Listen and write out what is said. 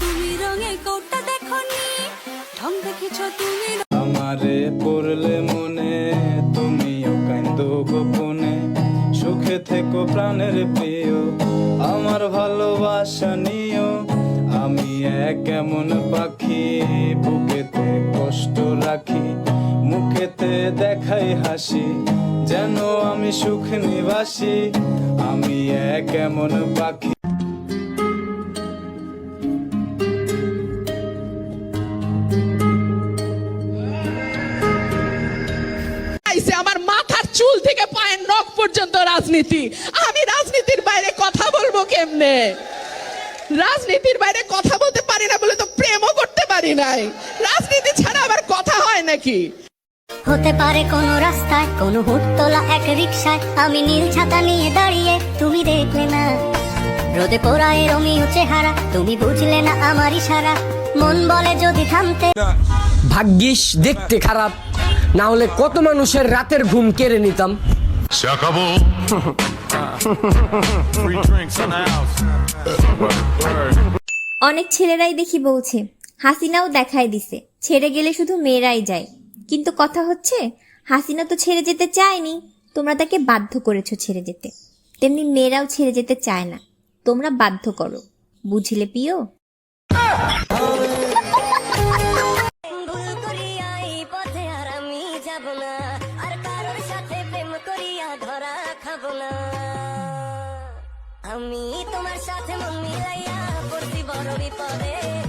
তুমি রঙে কৌটা দেখনি। ঢং দেখেছ তুমি আমারে পড়লে মনে, তুমিও কান্দো গোপনে। সুখে থেকো প্রাণের প্রিয়, আমার ভালোবাসা নিও। আমি এক এমন পাখি, বুকেতে কষ্ট রাখি, মুখেতে দেখাই হাসি, যেন আমি সুখ নিবাসী। আমি এক এমন পাখি। রাজনীতি? আমি রাজনীতির বাইরে কথা বলব কেমনে? রাজনীতির বাইরে কথা বলতে পারি না বলে তো প্রেমও করতে পারি নাই। রাজনীতি ছাড়া আবার কথা হয় নাকি? হতে পারে কোন রাস্তায় কোনো হুটতোলা এক রিক্সায় আমি নীল ছাতা নিয়ে দাঁড়িয়ে তুমি দেখলে না। রোদে পোড়ায় রমিও চেহারা তুমি বুঝলে না আমার ইশারা। মন বলে যদি থামতে। ভাগ্যিস দেখতে খারাপ না হলে কত মানুষের রাতের ঘুম কেড়ে নিতাম। Se acabó. Free drinks in the house. অনেক ছেলেরাই দেখি বলছে হাসিনাও দেখায় দিছে ছেড়ে গেলে শুধু মেয়েরাই যায় কিন্তু কথা হচ্ছে হাসিনা তো ছেড়ে যেতে চায়নি তোমরা তাকে বাধ্য করেছ ছেড়ে যেতে তেমনি মেয়েরাও ছেড়ে যেতে চায় না তোমরা বাধ্য করো বুঝলে পিও যাব না সাথে মন মিলাইয়া পড়ছি বড় বিপদে।